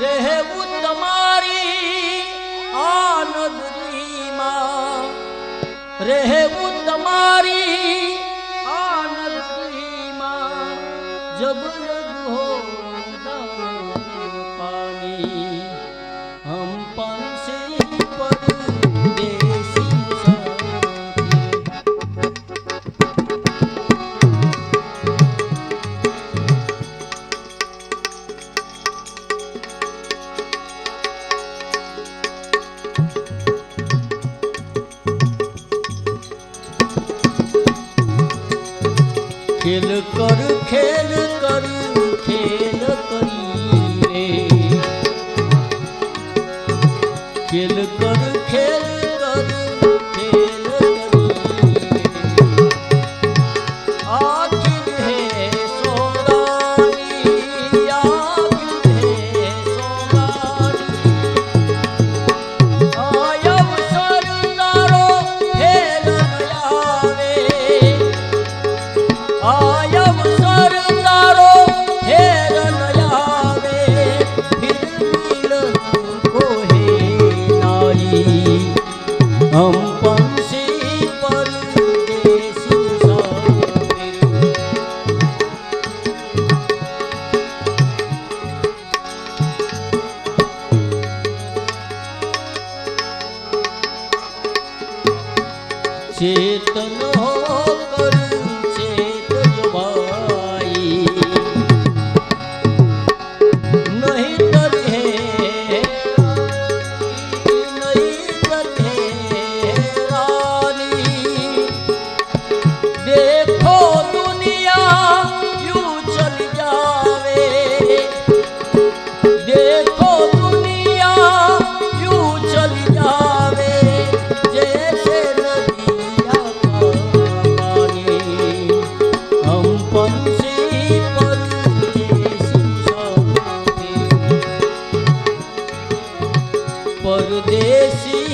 રહેવું તમારી આનંદમાં રહેવું તમારી খেল কর খেল હમ પંછી પરદેશી સૌ ચેતન desse